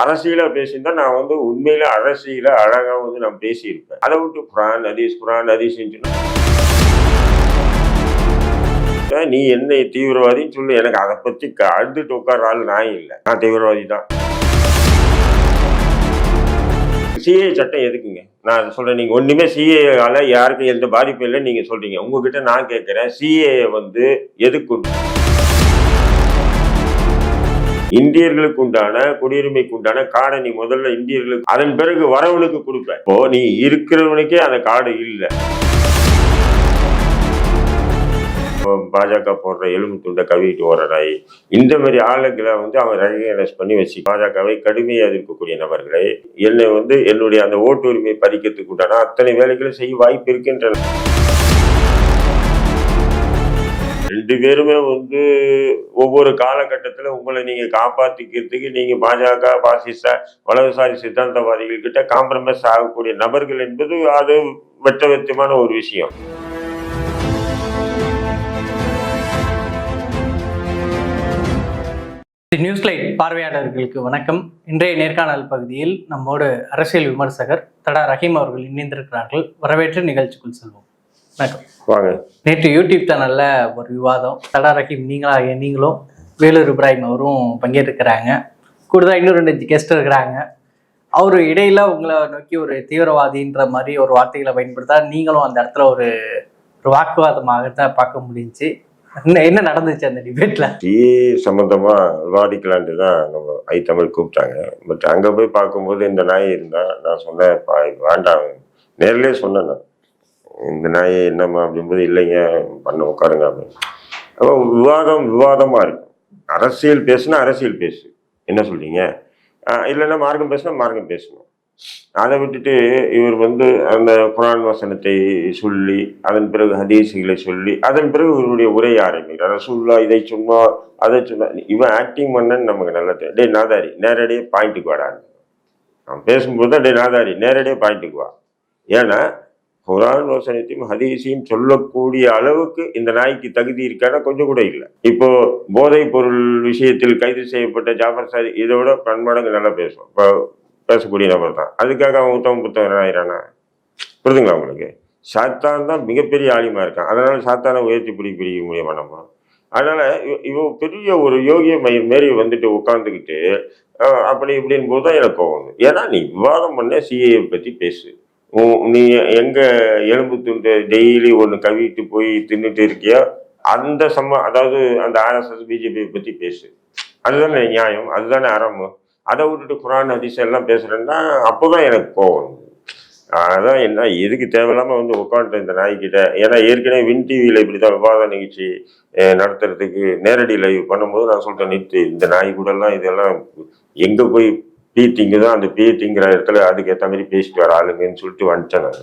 அரசியலாக பேசியிருந்தா நான் வந்து உண்மையில அரசியல அழகாக வந்து நான் பேசியிருப்பேன். அதை விட்டு குரான் அதீஸ் குரான் அதீஸ் நீ என்ன தீவிரவாதின்னு சொல்லு. எனக்கு அதை பற்றி க- அழுதுட்டு உட்கார்ற ஆள் நான் இல்லை. நான் தீவிரவாதி தான். சிஏ சட்டம் எதுக்குங்க? நான் அதை நீங்கள் ஒன்றுமே ஒண்ணுமே சிஏஆல யாருக்கும் எந்த பாதிப்பும் இல்லை நீங்கள் சொல்கிறீங்க உங்ககிட்ட நான் கேட்குறேன். சிஏ வந்து எதுக்கு இந்தியர்களுக்கு உண்டான குடியுரிமைக்கு உண்டான கார்டை நீ முதல்ல இந்தியர்களுக்கு அதன் பிறகு வரவனுக்கு கொடுப்ப. இப்போ நீ இருக்கிறவனுக்கே அந்த கார்டு இல்லை. பாஜக போடுற எலும்பு துண்டை கவிட்டு ஓடுற இந்த மாதிரி ஆளுங்களை வந்து அவன் ரெகனைஸ் பண்ணி வச்சு பாஜகவை கடுமையாக எதிர்க்கக்கூடிய நபர்களை என்னை வந்து என்னுடைய அந்த ஓட்டு உரிமை பறிக்கிறதுக்கு உண்டான அத்தனை வேலைகளை செய்ய வாய்ப்பு இருக்கின்றன. ரெண்டு பேருமே வந்து ஒவ்வொரு காலகட்டத்தில் உங்களை நீங்கள் காப்பாற்றிக்கிறதுக்கு நீங்கள் பாஜக பாசிச வலதுசாரி சித்தாந்தவாதிகள் கிட்ட காம்ப்ரமைஸ் ஆகக்கூடிய நபர்கள் என்பது அது வெட்ட வெத்தமான ஒரு விஷயம். நியூஸ் லைட் பார்வையாளர்களுக்கு வணக்கம். இன்றைய நேர்காணல் பகுதியில் நம்மோடு அரசியல் விமர்சகர் தடா ரஹீம் அவர்கள் இணைந்திருக்கிறார்கள். வரவேற்று நிகழ்ச்சிக்குள் செல்வோம். வணக்கம். வாங்க. நேற்று யூடியூப் சேனல்ல ஒரு விவாதம். தடா ரஹீம் நீங்களாக நீங்களும் வேலூர் இப்ராஹிம் அவரும் பங்கேற்றுக்கிறாங்க கூடுதலாக இன்னும் ரெண்டு கெஸ்ட் இருக்கிறாங்க. அவர் இடையில உங்களை நோக்கி ஒரு தீவிரவாதின்ற மாதிரி ஒரு வார்த்தைகளை பயன்படுத்தா நீங்களும் அந்த இடத்துல ஒரு ஒரு வாக்குவாதமாக தான் பார்க்க முடிஞ்சுச்சு. என்ன என்ன நடந்துச்சு அந்த டிபேட்ல டிஏ சம்பந்தமா விவாதிக்கலான்ட்டு தான் நம்ம ஐ தமிழ் கூப்பிட்டாங்க. பட் அங்க போய் பார்க்கும்போது இந்த நாய் இருந்தா நான் சொன்னேன் "பா, இது வேண்டாம். நேர்லயே சொன்னேன் நான். இந்த நாய் என்னம்மா அப்படிங்கும்போது இல்லைங்க பண்ண உட்காருங்க அப்படின்னு. அப்போ விவாதம் விவாதமாக இருக்கும். அரசியல் பேசுனா அரசியல் பேசு. என்ன சொல்றீங்க? இல்லைன்னா மார்க்கம் பேசுனா மார்க்கம் பேசணும். அதை விட்டுட்டு இவர் வந்து அந்த குரான் வசனத்தை சொல்லி அதன் பிறகு ஹதீசுகளை சொல்லி அதன் பிறகு இவருடைய உரையை ஆரம்பிக்கிறார். ரசூல்லா இதை சொன்னா அதை சொன்னா இவன் ஆக்டிங் பண்ணன்னு நமக்கு நல்லா தெரியும். டேய் நாதாரி நேரடியாக பாயிண்ட்டுக்கு வாடான்னு அவன் பேசும்போது தான் டே நாதாரி நேரடியாக பாயிண்ட்டுக்கு வா. ஏன்னா குரான் வசனத்தையும் ஹதீஸையும் சொல்லக்கூடிய அளவுக்கு இந்த நாய்க்கு தகுதி இருக்கான? கொஞ்சம் கூட இல்லை. இப்போ போதைப் பொருள் விஷயத்தில் கைது செய்யப்பட்ட ஜாஃபர் சாரி இதை விட பன்மடங்கு நல்லா பேசுவோம் இப்போ பேசக்கூடிய நபர் தான். அதுக்காக அவன் உத்தம புத்தகன் ஆயிரானா புரிதுங்களா உங்களுக்கு? சாத்தான் தான் மிகப்பெரிய ஆலிமா இருக்கான். அதனால சாத்தானை உயர்த்தி பிடி பிடிக்க முடியுமா நம்ம? அதனால இவ- இவன் பெரிய ஒரு யோகிய மயிர் மாரி வந்துட்டு உட்காந்துக்கிட்டு அப்படி இப்படின்னு போது தான் எனக்கு கோவம் ஏன்னா நீ விவாதம் பண்ண சிஏ பத்தி பேசு. நீ எங்கே எலும்பு துண்டு டெய்லி ஒன்று கவிட்டு போய் தின்னுட்டு இருக்கியோ அந்த சம்ம அதாவது அந்த ஆர்எஸ்எஸ் பிஜேபியை பற்றி பேசு. அதுதானே நியாயம் அதுதானே அறம். அதை விட்டுட்டு குரான் அதிசயம் எல்லாம் பேசுகிறேன்னா அப்போ தான் எனக்கு கோவம். அதான் என்ன எதுக்கு தேவையில்லாமல் வந்து உட்காந்துட்டு இந்த நாய்கிட்ட ஏன்னா ஏற்கனவே வின் டிவியில் இப்படி தான் விவாத நிகழ்ச்சி நடத்துறதுக்கு நேரடி லைவ் பண்ணும்போது நான் சொல்லிட்டேன் நிறுத்து இந்த நாய் கூடலாம் இதெல்லாம் எங்கே போய் பீட்டிங்கு தான் அந்த பீட்டிங்கிற இடத்துல அதுக்கேற்ற மாதிரி பேசிட்டு வர ஆளுங்கன்னு சொல்லிட்டு வந்துட்டேன் நான்.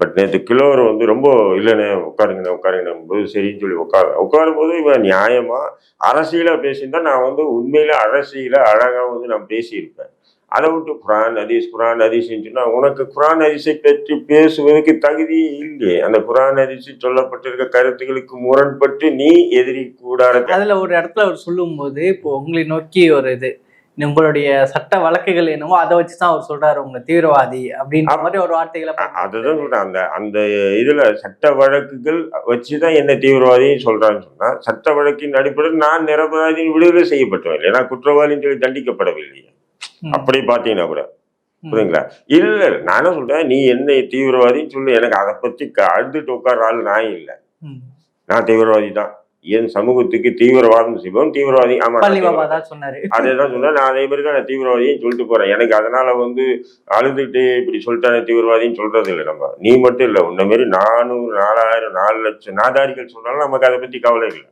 பட் நேற்று கிலோவர் வந்து ரொம்ப இல்லைண்ணே உட்காருங்கண்ணே உட்காருங்கண்ணே போது சரின்னு சொல்லி உட்கார உட்காரும் போது இவன் நியாயமாக அரசியலாக பேசியிருந்தா நான் வந்து உண்மையில் அரசியல அழகாக வந்து நான் பேசியிருப்பேன். அதை விட்டு குரான் ஹதீஸ் குரான் ஹதீஸ்ன்னு சொன்னால் உனக்கு குரான் ஹதீஸை பற்றி பேசுவதற்கு தகுதியே இல்லையே. அந்த குரான் ஹதீஸில் சொல்லப்பட்டிருக்க கருத்துக்களுக்கு முரண்பட்டு நீ எதிரி கூடாது அதில் ஒரு இடத்துல அவர் சொல்லும்போது இப்போ உங்களை நோக்கி ஒரு இது. உங்களுடைய சட்ட வழக்குகள் என்னவோ அதை வச்சு தான் அவர் சொல்றாரு உங்க தீவிரவாதி அப்படின்ற மாதிரி ஒரு வார்த்தைகளை அதுதான் சொல்றேன். அந்த அந்த இதுல சட்ட வழக்குகள் வச்சுதான் என்ன தீவிரவாதின்னு சொல்றான்னு சொன்னா சட்ட வழக்கின் அடிப்படையில் நான் நிரபராதியின் விடுதலை செய்யப்பட்டவன் ஏன்னா குற்றவாளின்னு சொல்லி தண்டிக்கப்படவில்லை. அப்படி பாத்தீங்கன்னா கூட. புரியுங்களா இல்ல இல்ல, நான் என்ன சொல்றேன்? நீ என்ன தீவிரவாதின்னு சொல்லி. எனக்கு அதை பத்தி அழுதுட்டு உட்கார்ற ஆள் நான் இல்லை. நான் தீவிரவாதி தான். என் சமூகத்துக்கு தீவிரவாதம் செய்வோம். தீவிரவாதி ஆமா பாபா தீவிரவாதி. தான் சொன்னாரு. நான் அதே மாதிரி தான் நான் தீவிரவாதின்னு சொல்லிட்டு போறேன். எனக்கு அதனால வந்து அழுதுட்டு இப்படி சொல்லிட்டானே தீவிரவாதின்னு சொல்றது இல்லை நம்ம. நீ மட்டும் இல்லை உன்ன மாரி நானூறு நாலாயிரம் நாலு லட்சம் நாதாரிகள் சொன்னாலும் நமக்கு அதை பத்தி கவலை இல்லை.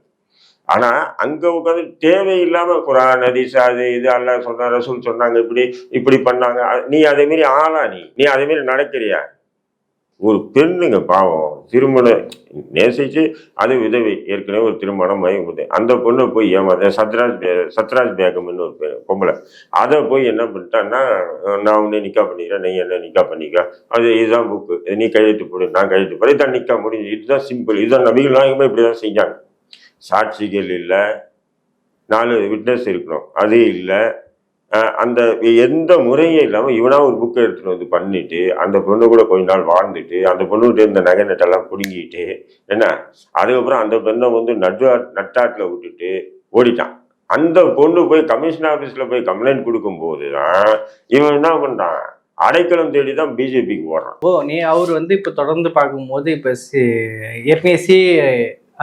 ஆனா அங்க உட்காந்து தேவையில்லாம குரான் ஹதீஸ் அது இது அல்லாஹ் சொன்னா ரசூல் சொன்னாங்க இப்படி இப்படி பண்ணாங்க. நீ அதே மாதிரி ஆளா நீ? நீ அதே மாதிரி நடக்கிறியா? ஒரு பெண்ணுங்க பாவம். திருமணம் நேசிச்சு அது உதவி. ஏற்கனவே ஒரு திருமணம் மயங்குது அந்த பொண்ணை போய் ஏமாத்த சத்ராஜ் பே சத்ராஜ் பேகம்னு ஒரு பெ- பொம்பளை. அதை போய் என்ன பண்ணிட்டான்னா நான் உன்னை நிக்கா பண்ணிக்கிறேன் நீ என்ன நிக்கா பண்ணிக்க. அது இதுதான் புக்கு நீ கையெழுத்து போடு நான் கையெழுத்து போடு. இதான் நிக்கா முடிஞ்சு. இதுதான் சிம்பிள் இதுதான் நபிகள் நாயகமே இப்படி தான் செஞ்சாங்க. சாட்சிகள் இல்லை. நாலு விட்னஸ் இருக்கணும். அது இல்லை. அந்த எந்த முறையும் இல்லாமல் இவனா ஒரு புக்கை எடுத்துகிட்டு வந்து பண்ணிட்டு அந்த பொண்ணு கூட கொஞ்ச நாள் வாழ்ந்துட்டு அந்த பொண்ணுகிட்ட இந்த நகை நட்டெல்லாம் பிடுங்கிட்டு என்ன? அதுக்கப்புறம் அந்த பெண்ணை வந்து நட்டு நட்டாட்டில் விட்டுட்டு ஓடிட்டான். அந்த பொண்ணு போய் கமிஷன் ஆஃபீஸில் போய் கம்ப்ளைண்ட் கொடுக்கும்போது தான் இவன் என்ன பண்ணுறான் அடைக்கலம் தேடி தான் பிஜேபிக்கு போடுறான் ஓ நீ அவர் வந்து இப்போ தொடர்ந்து பார்க்கும்போது இப்போ ஏற்கனவே சி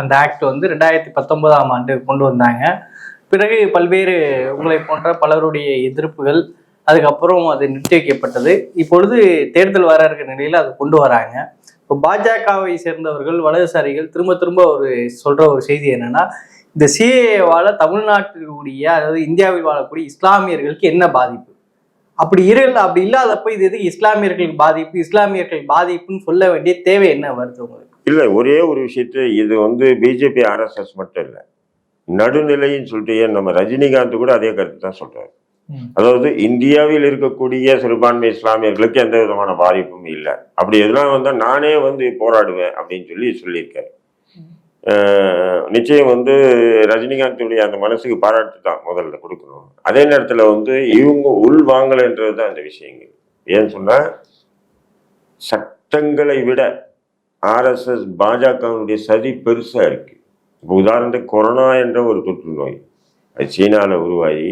அந்த ஆக்ட் வந்து ரெண்டாயிரத்தி பத்தொன்பதாம் ஆண்டு கொண்டு வந்தாங்க. பிறகு பல்வேறு உங்களை போன்ற பலருடைய எதிர்ப்புகள் அதுக்கப்புறம் அது நிறுத்தி வைக்கப்பட்டது இப்பொழுது தேர்தல் வர இருக்கிற நிலையில் அதை கொண்டு வராங்க. இப்போ பாஜகவை சேர்ந்தவர்கள் வலதுசாரிகள் திரும்ப திரும்ப ஒரு சொல்கிற ஒரு செய்தி என்னன்னா இந்த சிஏவால தமிழ்நாட்டிலுடைய அதாவது இந்தியாவில் வாழக்கூடிய இஸ்லாமியர்களுக்கு என்ன பாதிப்பு? அப்படி இருல அப்படி இல்லாதப்ப இது எதுக்கு இஸ்லாமியர்களுக்கு பாதிப்பு? இஸ்லாமியர்கள் பாதிப்புன்னு சொல்ல வேண்டிய தேவை என்ன வருது உங்களுக்கு? இல்லை ஒரே ஒரு விஷயத்தை இது வந்து பிஜேபி ஆர்எஸ்எஸ் மட்டும் இல்லை. நடுநிலைன்னு சொல்லிட்டு ஏன் நம்ம ரஜினிகாந்த் கூட அதே கருத்து தான் சொல்றாரு. அதாவது இந்தியாவில் இருக்கக்கூடிய சிறுபான்மை இஸ்லாமியர்களுக்கு எந்த விதமான பாதிப்பும் இல்லை. அப்படி எதெல்லாம் வந்தால் நானே வந்து போராடுவேன் அப்படின்னு சொல்லி சொல்லியிருக்காரு. நிச்சயம் வந்து ரஜினிகாந்துடைய அந்த மனசுக்கு பாராட்டு தான் முதல்ல கொடுக்கணும். அதே நேரத்தில் வந்து இவங்க உள் வாங்கலைன்றது தான் இந்த விஷயங்கள். ஏன்னு சொன்னா சட்டங்களை விட ஆர்எஸ்எஸ் பாஜகவினுடைய சதி பெருசா இருக்கு. இப்போ உதாரணத்துக்கு கொரோனா என்ற ஒரு தொற்று நோய் அது சீனாவில் உருவாகி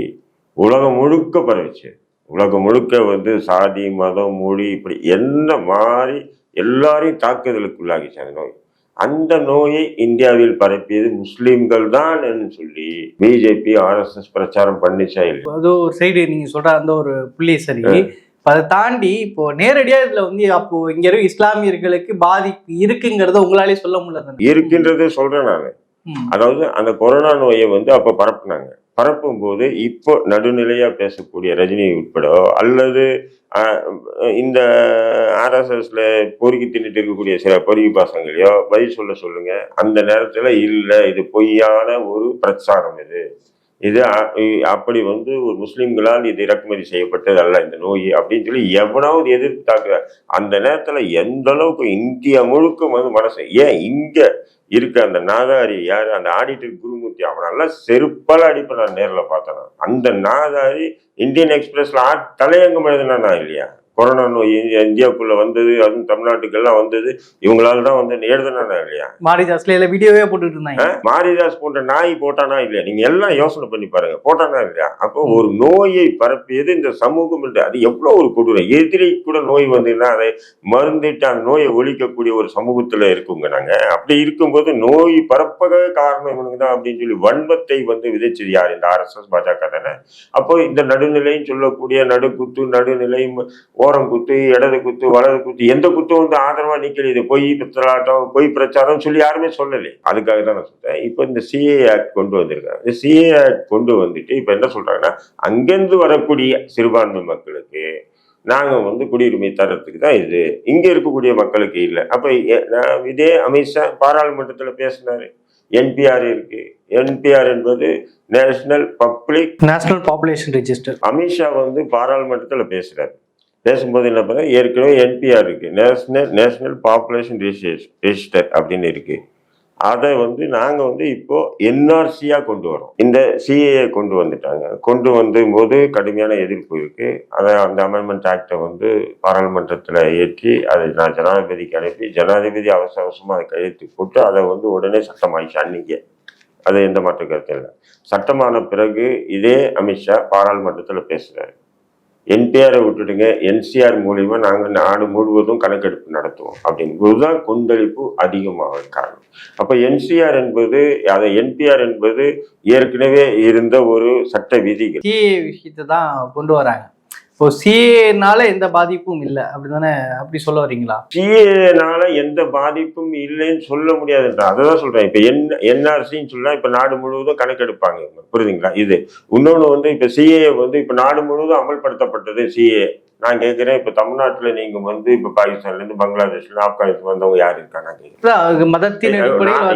உலகம் முழுக்க பரவிச்சு. உலகம் முழுக்க வந்து சாதி மதம் மொழி இப்படி என்ன மாறி எல்லாரையும் தாக்குதலுக்குள்ளாகிச்சு அந்த நோய். அந்த நோயை இந்தியாவில் பரப்பியது முஸ்லிம்கள் தான் சொல்லி பிஜேபி ஆர்எஸ்எஸ் பிரச்சாரம் பண்ணிச்சா இல்லை அது ஒரு சைடு நீங்க சொல்ற அந்த ஒரு புள்ளி சரி அதை தாண்டி இப்போ நேரடியா இதுல வந்து அப்போ இங்க இஸ்லாமியர்களுக்கு பாதிப்பு இருக்குங்கிறத உங்களாலே சொல்ல முடியல இருக்கின்றதை சொல்றேன் நான். அதாவது அந்த கொரோனா நோயை வந்து அப்போ பரப்புனாங்க. பரப்பும் போது இப்போ நடுநிலையா பேசக்கூடிய ரஜினி உட்பட அல்லது இந்த ஆர்எஸ்எஸ்ல பொறுக்கி தின்னுட்டு இருக்கக்கூடிய சில பொறுக்கி பாசங்களையோ பதில் சொல்ல சொல்லுங்க. அந்த நேரத்துல இல்லை இது பொய்யான ஒரு பிரச்சாரம் இது. இது அப்படி வந்து ஒரு முஸ்லிம்களால் இது இறக்குமதி செய்யப்பட்டது அல்ல இந்த நோய் அப்படின்னு சொல்லி எவனாவது எதிர்த்து தாக்குற அந்த நேரத்துல எந்த அளவுக்கு இந்தியா முழுக்க வந்து மனசு ஏன் இங்க இருக்க. அந்த நாதாரி யார்? அந்த ஆடிட்டர் குருமூர்த்தி அவனெல்லாம் செருப்பால் அடிப்பேன் நான் நேரில் பார்த்தேன் அந்த நாதாரி இந்தியன் எக்ஸ்பிரஸ்ல ஆ தலையங்கம் எழுதுனா இல்லையா? கொரோனா நோய் இந்தியா- இந்தியாவுக்குள்ள வந்தது அதுவும் தமிழ்நாட்டுக்கெல்லாம் வந்தது இவங்களால தான் வந்து எழுதுனா இல்லையா? மாரிதாஸ்ல இல்ல வீடியோவே போட்டுட்டு இருந்தாங்க? மாரிதாஸ் போன்ற நாய் போட்டானா இல்லையா? நீங்க எல்லாம் யோசனை பண்ணி பாருங்க போட்டானா இல்லையா? அப்போ ஒரு நோயை பரப்பியது இந்த சமூகம் இல்லை அது எவ்வளவு ஒரு கொடூரை எதிரி கூட நோய் வந்ததுன்னா அதை மருந்திட்டு அந்த நோயை ஒழிக்கக்கூடிய ஒரு சமூகத்துல இருக்குங்க நாங்க. அப்படி இருக்கும்போது நோய் பரப்பவே காரணம் இவனுக்கு தான் அப்படின்னு சொல்லி வன்மத்தை வந்து விதைச்சது யார்? இந்த ஆர்எஸ்எஸ் பாஜக தானே? அப்போ இந்த நடுநிலைன்னு சொல்லக்கூடிய நடுக்குத்து நடுநிலை ஓரம் குத்து இடது குத்து வலது குத்து எந்த குத்தும் வந்து ஆதரவா நிக்கல. இது பொய் பித்தலாட்டம் பொய் பிரச்சாரம் சொல்லி யாருமே சொல்லலை. அதுக்காக தான் நான் சொல்றேன். இப்போ இந்த சிஏ ஆக்ட் கொண்டு வந்திருக்காங்க. இந்த சிஏ ஆக்ட் கொண்டு வந்துட்டு இப்போ என்ன சொல்றாங்கன்னா அங்கிருந்து வரக்கூடிய சிறுபான்மை மக்களுக்கு நாங்க வந்து குடியுரிமை தரத்துக்கு தான் இது. இங்க இருக்கக்கூடிய மக்களுக்கு இல்லை. அப்ப நான் இதே அமித்ஷா பாராளுமன்றத்துல பேசினாரு. என்பிஆர் இருக்கு. என்பிஆர் என்பது national public national population register Amit Shah வந்து பாராளுமன்றத்தில் பேசுறாரு. பேசும்போது என்ன பண்ண ஏற்கனவே என்பிஆர் இருக்கு. நேஷனல் நேஷனல் பாப்புலேஷன் ரிஜிஸ்டர் அப்படின்னு இருக்கு. அதை வந்து நாங்கள் வந்து இப்போ என்ஆர்சியாக கொண்டு வரோம் இந்த சிஏஏ கொண்டு வந்துட்டாங்க. கொண்டு வந்த போது கடுமையான எதிர்ப்பு இருக்கு. அதை அந்த அமெண்ட்மெண்ட் ஆக்டை வந்து பாராளுமன்றத்தில் ஏற்றி அதை நான் ஜனாதிபதிக்கு அனுப்பி ஜனாதிபதி அவசர அவசரமாக அதை கையெழுத்து போட்டு அதை வந்து உடனே சட்டமாயிடுச்சு அன்னைக்கே. அது எந்த மாற்று கருத்து இல்லை. சட்டமான பிறகு இதே அமித்ஷா பாராளுமன்றத்தில் பேசுகிறார் என்டிஆரை விட்டுடுங்க என்சிஆர் மூலியமா நாங்கள் நாடு முழுவதும் கணக்கெடுப்பு நடத்துவோம் அப்படிங்கிறதுதான் கொந்தளிப்பு அதிகமாக காரணம். அப்போ என்சிஆர் என்பது அதை என்பிஆர் என்பது ஏற்கனவே இருந்த ஒரு சட்ட விதிகள். விஷயத்தை தான் கொண்டு வராங்க. இப்போ சிஏனால எந்த பாதிப்பும் இல்லை. அப்படிதானே அப்படி சொல்ல வரீங்களா? சிஏனால எந்த பாதிப்பும் இல்லைன்னு சொல்ல முடியாதுன்ற. அதை தான் சொல்றேன். இப்ப என் என்ஆர்சின்னு சொன்னா இப்ப நாடு முழுவதும் கணக்கெடுப்பாங்க. புரியுதுங்களா? இது. இன்னொன்று வந்து இப்ப சிஏ வந்து இப்ப நாடு முழுவதும் அமல்படுத்தப்பட்டது சிஏ நான் கேட்கிறேன் இப்ப தமிழ்நாட்டுல நீங்க வந்து இப்ப பாகிஸ்தான்ல இருந்து பங்களாதேஷ்ல ஆப்கானிஸ்தான் வந்தவங்க யாரு இருக்கா நான் கேட்கிறேன் மதத்தின்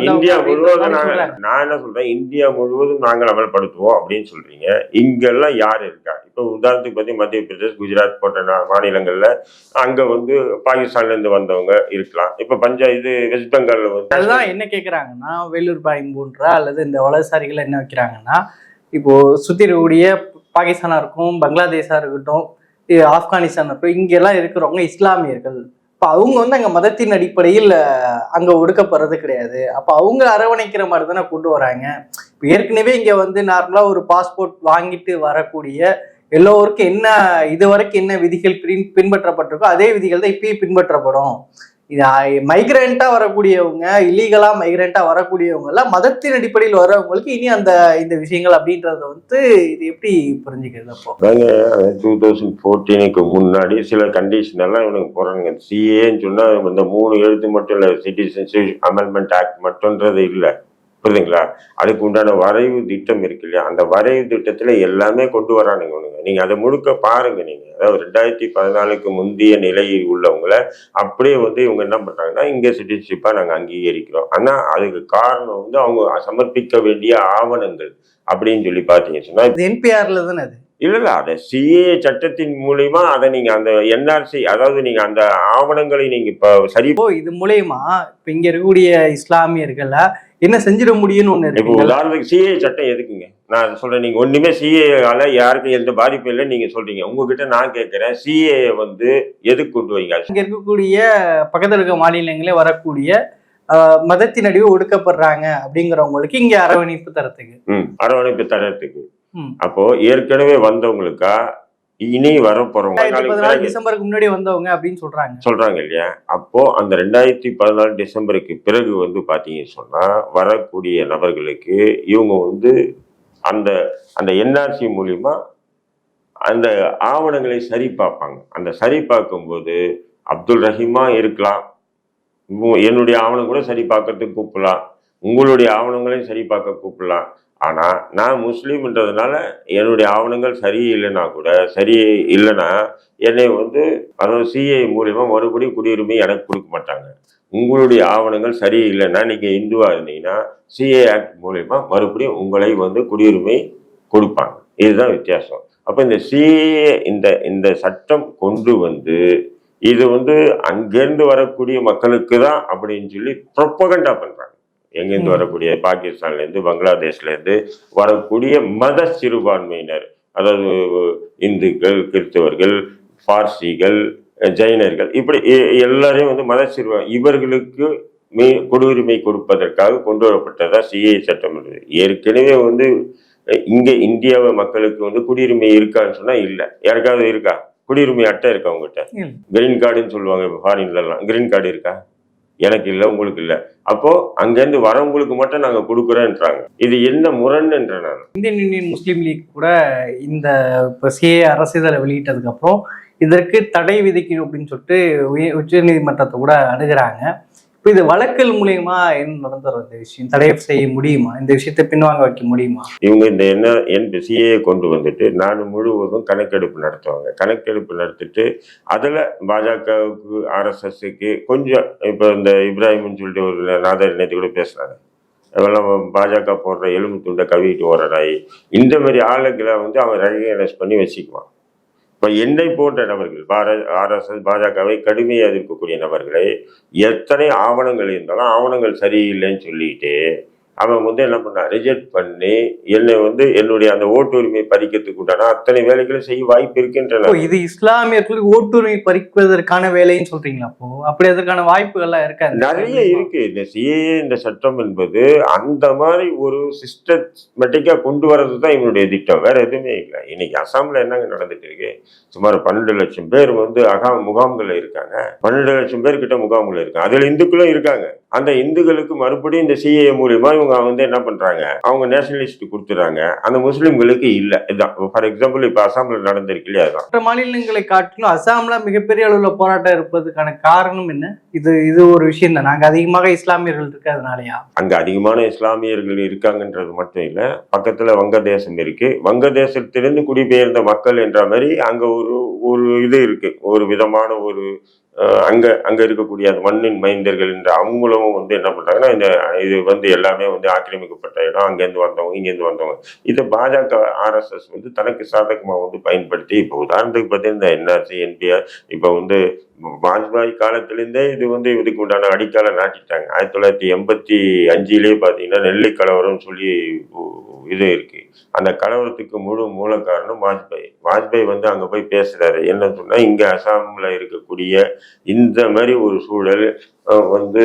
இந்தியா முழுவதும் மாதிரி நாங்க சொல்றாங்க. நான் என்ன சொல்றேன் இந்தியா முழுவதும் நாங்கள் அமல்படுத்துவோம் அப்படின்னு சொல்றீங்க. இங்கெல்லாம் யார் இருக்கா? இப்ப உதாரணத்துக்கு பத்தி மத்திய பிரதேஷ் குஜராத் போன்ற மாநிலங்கள்ல அங்க வந்து பாகிஸ்தான்ல இருந்து வந்தவங்க இருக்கலாம். இப்ப பஞ்சா இது வெஸ்ட் பெங்கால்ல வந்து அதுதான் என்ன கேட்குறாங்கன்னா வேலூர் பாயும் போன்ற அல்லது இந்த வலதுசாரிகள் என்ன வைக்கிறாங்கன்னா இப்போ சுத்தி இருக்கக்கூடிய பாகிஸ்தானா இருக்கும் பங்களாதேஷா இருக்கட்டும் ஆப்கானிஸ்தான். அப்புறம் இங்கெல்லாம் இருக்கிறவங்க இஸ்லாமியர்கள். இப்போ அவங்க வந்து அங்கே மதத்தின் அடிப்படையில் அங்கே ஒடுக்கப்படுறது கிடையாது. அப்போ அவங்க அரவணைக்கிற மாதிரி தானே கொண்டு வராங்க. இப்போ ஏற்கனவே இங்கே வந்து நார்மலாக ஒரு பாஸ்போர்ட் வாங்கிட்டு வரக்கூடிய எல்லோருக்கும் என்ன இது வரைக்கும் என்ன விதிகள் பின் பின்பற்றப்பட்டிருக்கோ அதே விதிகள் தான் இப்பயும் பின்பற்றப்படும். இது மைக்ரண்ட்டாக வரக்கூடியவங்க இல்லீகலாக மைக்ரண்ட்டாக வரக்கூடியவங்கெல்லாம் மதத்தின் அடிப்படையில் வரவங்களுக்கு இனி அந்த இந்த விஷயங்கள் அப்படின்றத வந்து இது எப்படி புரிஞ்சுக்கிறது அப்போ? டூ தௌசண்ட் ஃபோர்டீனுக்கு முன்னாடி சில கண்டிஷன் எல்லாம் இவனுக்கு போடுறாங்க சிஏன்னு சொன்னால் இந்த மூணு எழுத்து மட்டும் இல்லை சிட்டிசன்ஷிப் அமெண்ட்மெண்ட் ஆக்ட் மட்டும்ன்றது இல்லை. புரியுதுங்களா? அதுக்கு உண்டான வரைவு திட்டம் இருக்கு இல்லையா? அந்த வரைவு திட்டத்துல எல்லாமே கொண்டு வரானுங்க இவனுங்க நீங்க அதை முழுக்க பாருங்க நீங்க. அதாவது ரெண்டாயிரத்தி பதினாலுக்கு முந்தைய நிலையில் உள்ளவங்கள அப்படியே வந்து இவங்க என்ன பண்றாங்கன்னா இங்க சிட்டிசன்ஷிப்பா நாங்க அங்கீகரிக்கிறோம். ஆனா அதுக்கு காரணம் வந்து அவங்க சமர்ப்பிக்க வேண்டிய ஆவணங்கள் அப்படின்னு சொல்லி பாத்தீங்க சொன்னா இது என்பிஆர்ல தானே அது? இல்ல இல்ல. அதை சிஏ சட்டத்தின் மூலியமா அதை நீங்க அந்த என்ஆர்சி அதாவது நீங்க அந்த ஆவணங்களை நீங்க இப்ப சரி இது மூலயமா? இப்போ இங்க இருக்கக்கூடிய இஸ்லாமியர்கள என்ன செஞ்சிட முடியும்னு ஒண்ணு இப்போ உதாரணத்துக்கு சிஏ சட்டம் எதுக்குங்க? நான் அதை சொல்றேன். நீங்க ஒண்ணுமே சிஏஆல யாருக்கும் எந்த பாதிப்பும் இல்லை நீங்க சொல்றீங்க. உங்ககிட்ட நான் கேட்கிறேன். சிஏ வந்து எதுக்கு கொண்டு வைங்க இங்க இருக்கக்கூடிய பக்கத்துல இருக்க மாநிலங்களே வரக்கூடிய ஆஹ், மதத்தின் அடிவு ஒடுக்கப்படுறாங்க அப்படிங்கிறவங்களுக்கு இங்க அரவணைப்பு தரத்துக்கு. ம். அரவணைப்பு தரத்துக்கு. அப்போ ஏற்கனவே வந்தவங்களுக்கா இனி வர போறவங்க ரெண்டாயிரத்தி நாளைக்கு பதினாலு பிறகு டிசம்பருக்கு முன்னாடி வந்தவங்க அப்படின்னு சொல்றாங்க. சொல்றாங்க இல்லையா? அப்போ அந்த ரெண்டாயிரத்தி பதினாலு டிசம்பருக்கு பிறகு வந்து பாத்தீங்கன்னு சொன்னா வரக்கூடிய நபர்களுக்கு இவங்க வந்து அந்த அந்த என்ஆர்சி மூலியமா அந்த ஆவணங்களை சரி பார்ப்பாங்க அந்த சரி பார்க்கும்போது அப்துல் ரஹீமா இருக்கலாம். என்னுடைய ஆவணம் கூட சரி பார்க்கறதுக்கு கூப்பிடலாம். உங்களுடைய ஆவணங்களையும் சரி பார்க்க கூப்பிடலாம். ஆனால் நான் முஸ்லீம்ன்றதுனால என்னுடைய ஆவணங்கள் சரி இல்லைன்னா கூட சரி இல்லைன்னா என்னை வந்து அதாவது சிஐ மூலிமா மறுபடியும் குடியுரிமை எனக்கு கொடுக்க மாட்டாங்க. உங்களுடைய ஆவணங்கள் சரி இல்லைன்னா நீங்கள் இந்துவாக இருந்தீங்கன்னா சிஏ ஆக்ட் மூலிமா மறுபடியும் உங்களை வந்து குடியுரிமை கொடுப்பாங்க. இதுதான் வித்தியாசம். அப்போ இந்த சிஏ இந்த இந்த சட்டம் கொண்டு வந்து இது வந்து அங்கேருந்து வரக்கூடிய மக்களுக்கு தான் அப்படின்னு சொல்லி ப்ரொப்பகண்டா பண்ணுறாங்க எங்கேருந்து. வரக்கூடிய பாகிஸ்தான்ல இருந்து பங்களாதேஷ்ல இருந்து வரக்கூடிய மத சிறுபான்மையினர் அதாவது இந்துக்கள் கிறிஸ்தவர்கள் பார்சிகள் ஜெயினர்கள் இப்படி எல்லாரையும் வந்து மத சிறுவா இவர்களுக்கு மே குடியுரிமை கொடுப்பதற்காக கொண்டு வரப்பட்டதா சிஏ சட்டம் ஏற்கனவே வந்து இங்க இந்தியாவ மக்களுக்கு வந்து குடியுரிமை இருக்கான்னு சொன்னா இல்ல. யாருக்காவது இருக்கா? குடியுரிமை அட்டை இருக்கா உங்ககிட்ட. கிரீன் கார்டுன்னு சொல்லுவாங்க ஃபாரின்ல எல்லாம். கிரீன் கார்டு இருக்கா? எனக்கு இல்லை உங்களுக்கு இல்லை. அப்போ அங்கேருந்து வரவங்களுக்கு மட்டும் நாங்க கொடுக்குறோன்றாங்க. இது என்ன முரண்ன்ற நான். இந்தியன் யூனியன் முஸ்லீம் லீக் கூட இந்த இப்போ சிஏ அரசிதழை வெளியிட்டதுக்கு அப்புறம் இதற்கு தடை விதிக்கணும் அப்படின்னு சொல்லிட்டு உச்ச உச்சநீதிமன்றத்தை கூட அணுகிறாங்க. இப்போ இது வழக்கல் மூலியமா என்ன நடந்துடும் இந்த விஷயம்? தடை செய்ய முடியுமா? இந்த விஷயத்தை பின்வாங்க வைக்க முடியுமா? இவங்க இந்த என்ன என் சிஏ கொண்டு வந்துட்டு நாடு முழுவதும் கணக்கெடுப்பு நடத்துவாங்க. கணக்கெடுப்பு நடத்திட்டு அதில் பாஜகவுக்கு ஆர்எஸ்எஸ்க்கு கொஞ்சம் இப்போ இந்த இப்ராஹிம்னு சொல்லிட்டு ஒரு நாதர் நேற்று கூட பேசுனாங்க அதெல்லாம் பாஜக போடுற எலும்பு துண்டை கவிட்டு ஓடுற இந்த மாதிரி ஆளுங்களை வந்து அவன் ரெகனைஸ் பண்ணி வச்சுக்குவான். இப்போ என்னை போன்ற நபர்கள் பார- ஆர்எஸ்எஸ் பாஜகவை கடுமையாக எதிர்க்கக்கூடிய நபர்களை எத்தனை ஆவணங்கள் இருந்தாலும் ஆவணங்கள் சரியில்லைன்னு சொல்லிட்டு அவன் வந்து என்ன பண்ணான்? ரிஜெக்ட் பண்ணி என்னை வந்து என்னுடைய அந்த ஓட்டு உரிமை பறிக்கிறதுக்கு உண்டான அத்தனை வேலைகளை செய்ய வாய்ப்பு இருக்கின்றன. இது இஸ்லாமியர்களுக்கு ஓட்டுரிமை பறிப்பதற்கான வேலைன்னு சொல்றீங்களா அப்போ? அப்படி அதற்கான வாய்ப்புகள்லாம் இருக்காது நிறைய இருக்கு. இந்த சிஏஏ இந்த சட்டம் என்பது அந்த மாதிரி ஒரு சிஸ்டமேட்டிக்கா கொண்டு வர்றது தான் இவனுடைய திட்டம். வேற எதுவுமே இல்லை. இன்னைக்கு அசாம்ல என்னங்க நடந்துட்டு இருக்கு? சுமார் பன்னெண்டு லட்சம் பேர் வந்து அகா முகாம்கள்ல இருக்காங்க. பன்னெண்டு லட்சம் பேர் கிட்ட முகாம்கள் இருக்காங்க. அதுல இந்துக்களும் இருக்காங்க. அந்த இந்துக்களுக்கு மறுபடியும் இந்த சிஏஏ மூலியமா இவங்க வந்து என்ன பண்றாங்க? அவங்க நேஷனலிஸ்ட் கொடுத்துறாங்க. அந்த முஸ்லிம்களுக்கு இல்ல. இதான் ஃபார் எக்ஸாம்பிள் இப்ப அசாம்ல நடந்திருக்கு இல்லையா மற்ற மாநிலங்களை காட்டிலும் அசாம்ல மிகப்பெரிய அளவுல போராட்டம் இருப்பதுக்கான காரணம் என்ன? இது இது ஒரு விஷயம் தான். நாங்க அதிகமாக இஸ்லாமியர்கள் இருக்கிறதுனாலயா? அங்க அதிகமான இஸ்லாமியர்கள் இருக்காங்கன்றது மட்டும் இல்ல. பக்கத்துல வங்கதேசம் இருக்கு. வங்கதேசத்திலிருந்து குடிபெயர்ந்த மக்கள் என்ற மாதிரி அங்க ஒரு ஒரு இது இருக்கு. ஒரு விதமான ஒரு அங்கே அங்கே இருக்கக்கூடிய அந்த மண்ணின் மைந்தர்கள் என்ற அவங்களும் வந்து என்ன பண்ணுறாங்கன்னா இந்த இது வந்து எல்லாமே வந்து ஆக்கிரமிக்கப்பட்ட இடம். அங்கேருந்து வந்தவங்க இங்கேருந்து வந்தவங்க. இதை பாஜக ஆர்எஸ்எஸ் வந்து தனக்கு சாதகமாக வந்து பயன்படுத்தி இப்போ உதாரணத்துக்கு பார்த்தீங்கன்னா இந்த என்ஆர்சி என்பிஆர் இப்போ வந்து வாஜ்பாய் காலத்திலேருந்தே இது வந்து இதுக்கு உண்டான அடிக்கால நாட்டிட்டாங்க. ஆயிரத்தி தொள்ளாயிரத்தி எண்பத்தி அஞ்சுலேயே பார்த்தீங்கன்னா நெல்லை கலவரம்னு சொல்லி இது இருக்குது அந்த கலவரத்துக்கு முழு மூல காரணம் வாஜ்பாய். வாஜ்பாய் வந்து அங்கே போய் பேசுகிறாரு என்ன சொன்னால் இங்கே அசாமில் இருக்கக்கூடிய இந்த மாதிரி ஒரு சூழல் வந்து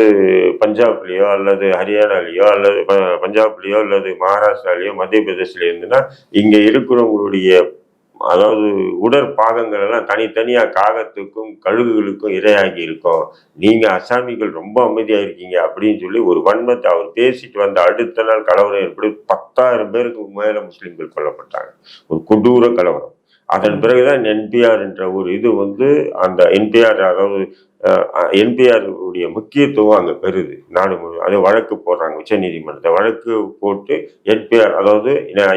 பஞ்சாப்லேயோ அல்லது ஹரியானாலேயோ அல்லது ப- பஞ்சாப்லேயோ அல்லது மகாராஷ்டிராலேயோ மத்திய பிரதேசில் இருந்துன்னா இங்கே இருக்கிறவங்களுடைய அதாவது உடற்பாகங்கள் எல்லாம் தனித்தனியாக காகத்துக்கும் கழுகுகளுக்கும் இரையாகி இருக்கும். நீங்க அசாமிகள் ரொம்ப அமைதியா இருக்கீங்க அப்படின்னு சொல்லி ஒரு வன்மத்தை அவர் பேசிட்டு வந்த அடுத்த நாள் கலவரம் ஏற்படி பத்தாயிரம் பேருக்கு மேல முஸ்லீம்கள் கொல்லப்பட்டாங்க. ஒரு கொடூர கலவரம். அதன் பிறகுதான் என்பிஆர் என்ற ஒரு இது வந்து அந்த என்பிஆர் அதாவது என்பிஆர் உடைய முக்கியத்துவம் அங்கே பெறுது. நாடு முழு அது வழக்கு போடுறாங்க உச்சநீதிமன்றத்தை. வழக்கு போட்டு என்பிஆர் அதாவது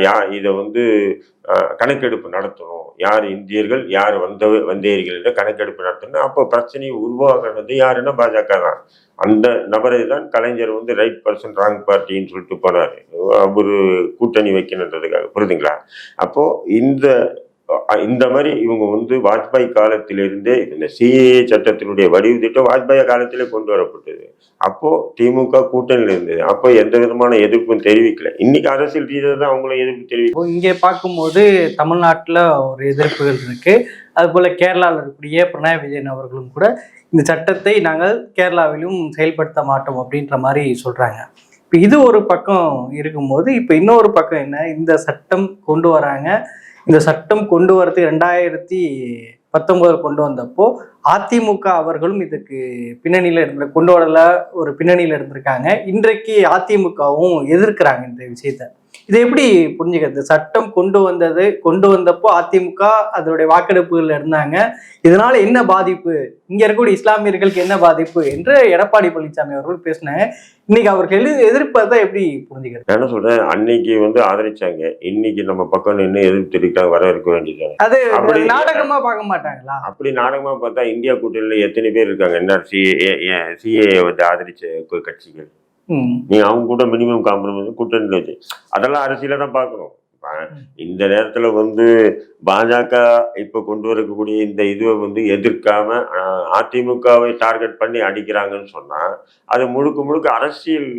யா இதை வந்து கணக்கெடுப்பு நடத்தணும். யார் இந்தியர்கள் யார் வந்த வந்தியர்கள் என்ற கணக்கெடுப்பு நடத்தணும் அப்போ பிரச்சனையை உருவாகிறது யாருன்னா பாஜக தான். அந்த நபரை தான் கலைஞர் வந்து ரைட் பர்சன் ராங் பார்ட்டின்னு சொல்லிட்டு போனார் ஒரு கூட்டணி வைக்கணுன்றதுக்காக புரியுதுங்களா? அப்போது இந்த இந்த மாதிரி இவங்க வந்து வாஜ்பாய் காலத்திலிருந்தே இந்த சிஏஏ சட்டத்தினுடைய வடிவு திட்டம் வாஜ்பாய் காலத்திலே கொண்டு வரப்பட்டது. அப்போ திமுக கூட்டணியில் இருந்தது. அப்போ எந்த விதமான எதிர்ப்பும் தெரிவிக்கல. இன்னைக்கு அரசியல் ரீதியாக தான் அவங்களும் எதிர்ப்பு தெரிவிக்கும் இங்கே பார்க்கும்போது தமிழ்நாட்டில் ஒரு எதிர்ப்புகள் இருக்கு. அதுபோல் கேரளாவில் இருக்கக்கூடிய பினராயி விஜயன் அவர்களும் கூட இந்த சட்டத்தை நாங்கள் கேரளாவிலும் செயல்படுத்த மாட்டோம் அப்படின்ற மாதிரி சொல்றாங்க. இப்போ இது ஒரு பக்கம் இருக்கும்போது இப்போ இன்னொரு பக்கம் என்ன? இந்த சட்டம் கொண்டு வராங்க. இந்த சட்டம் கொண்டு வரதுக்கு ரெண்டாயிரத்தி பத்தொன்பதில் கொண்டு வந்தப்போ அதிமுக அவர்களும் இதுக்கு பின்னணியில் இருந்து கொண்டு வரல ஒரு பின்னணியில் இருந்திருக்காங்க. இன்றைக்கு அதிமுகவும் எதிர்க்கிறாங்க இந்த விஷயத்தை. இதை எப்படி புரிஞ்சுக்கிறது? சட்டம் கொண்டு வந்தது கொண்டு வந்தப்போ அதிமுக அதனுடைய வாக்கெடுப்புகள்ல இருந்தாங்க. இதனால என்ன பாதிப்பு? இங்க இருக்கக்கூடிய இஸ்லாமியர்களுக்கு என்ன பாதிப்பு? என்று எடப்பாடி பழனிசாமி அவர்கள் பேசினாங்க. இன்னைக்கு அவர்கள் எதிர்ப்பதை எப்படி புரிஞ்சுக்கிறது? என்ன சொல்றேன்? அன்னைக்கு வந்து ஆதரிச்சாங்க. இன்னைக்கு நம்ம பக்கம் நின்று எதிர்ப்பு தெரிவிக்க வர இருக்க வேண்டியது அது அப்படி- நாடகமா பார்க்க மாட்டாங்களா? அப்படி நாடகமா பார்த்தா இந்தியா கூட்டணியில எத்தனை பேர் இருக்காங்க? என்ன சிஏ சிஏ வந்து ஆதரிச்ச கட்சிகள். நீ அவங்க கூட மினிமம் காம்ப்ரமைஸ் கூட்டணியில் வச்சு. அதெல்லாம் அரசியல தான் பார்க்கணும். இந்த நேரத்துல வந்து பாஜக இப்ப கொண்டு வரக்கூடிய இந்த இதுவை வந்து எதிர்க்காம அதிமுகவை டார்கெட் பண்ணி அடிக்கிறாங்கன்னு சொன்னா அது முழுக்க முழுக்க அரசியல்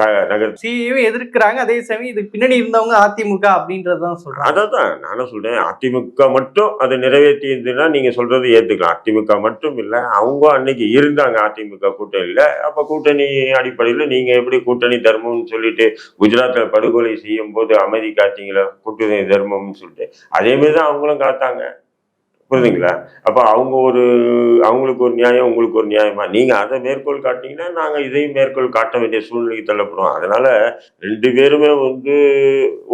நகர் சிஏவை எதிர்க்கிறாங்க அதே சமயம் இதுக்கு பின்னாடி இருந்தவங்க அதிமுக அப்படின்றதுதான் சொல்றாங்க. அதான் நானும் சொல்றேன். அதிமுக மட்டும் அதை நிறைவேற்றி இருந்ததுன்னா நீங்க சொல்றது ஏத்துக்கலாம். அதிமுக மட்டும் இல்ல அவங்க அன்னைக்கு இருந்தாங்க அதிமுக கூட்டணியில. அப்ப கூட்டணி அடிப்படையில நீங்க எப்படி கூட்டணி தர்மம்னு சொல்லிட்டு குஜராத்ல படுகொலை செய்யும் போது அமைதி காத்தீங்களா கூட்டணி தர்மம்னு சொல்லிட்டு. அதே மாதிரி தான் அவங்களும் காத்தாங்க. புரியுதுங்களா? அப்போ அவங்க ஒரு அவங்களுக்கு ஒரு நியாயம் உங்களுக்கு ஒரு நியாயமா? நீங்கள் அதை மேற்கோள் காட்டினீங்கன்னா நாங்கள் இதையும் மேற்கோள் காட்ட வேண்டிய சூழ்நிலைக்கு தள்ளப்படுவோம். அதனால் ரெண்டு பேருமே வந்து